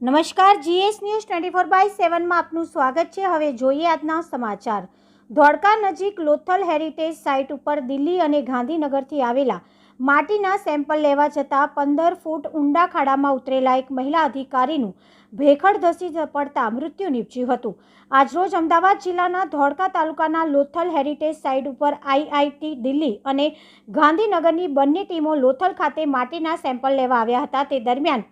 નમસ્કાર, GS news twenty four by સેવનમાં આપનું સ્વાગત છે. હવે જોઈએ આજના સમાચાર. ધોળકા નજીક લોથલ હેરિટેજ સાઇટ ઉપર દિલ્હી અને ગાંધીનગરથી આવેલા માટીના સેમ્પલ લેવા જતાં પંદર ફૂટ ઊંડા ખાડામાં ઉતરેલા એક મહિલા અધિકારીનું ભેખડ ધસી પડતા મૃત્યુ નીપજ્યું હતું. આજરોજ અમદાવાદ જિલ્લાના ધોળકા તાલુકાના લોથલ હેરિટેજ સાઇટ ઉપર આઈઆઈટી દિલ્હી અને ગાંધીનગરની બંને ટીમો લોથલ ખાતે માટીના સેમ્પલ લેવા આવ્યા હતા. તે દરમિયાન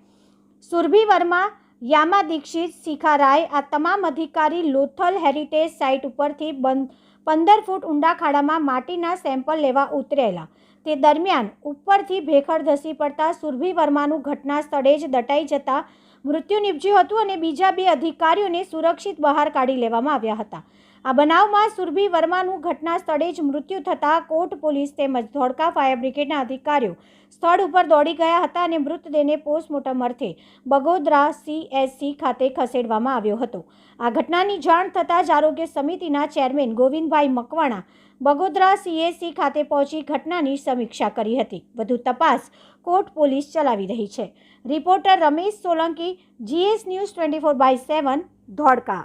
સુરભી વર્મા યામા દીક્ષિત, શિખા રાય, આ તમામ અધિકારી લોથલ હેરિટેજ સાઇટ ઉપરથી બંધ પંદર ફૂટ ઊંડા ખાડામાં માટીના સેમ્પલ લેવા ઉતરેલા. તે દરમિયાન ઉપરથી ભેખડ ધસી પડતા સુરભી વર્માનું ઘટના સ્થળે જ દટાઈ જતા મૃત્યુ નિપજ્યું હતું અને બીજા બે અધિકારીઓને સુરક્ષિત બહાર કાઢી લેવામાં આવ્યા હતા. આ બનાવમાં સુરભી વર્માનું ઘટના સ્થળે જ મૃત્યુ થતાં કોટ પોલીસ તેમજ ધોળકા ફાયર બ્રિગેડના અધિકારીઓ સ્થળ ઉપર દોડી ગયા હતા અને મૃતદેહને પોસ્ટમોર્ટમ અર્થે બગોદરા સીએસસી ખાતે ખસેડવામાં આવ્યો હતો. આ ઘટનાની જાણ થતાં જ આરોગ્ય સમિતિના ચેરમેન ગોવિંદભાઈ મકવાણા બગોદરા સીએસસી ખાતે પહોંચી ઘટનાની સમીક્ષા કરી હતી. વધુ તપાસ કોર્ટ પોલીસ ચલાવી રહી છે. Reporter Ramesh Solanki GS news twenty four by seven Dholka.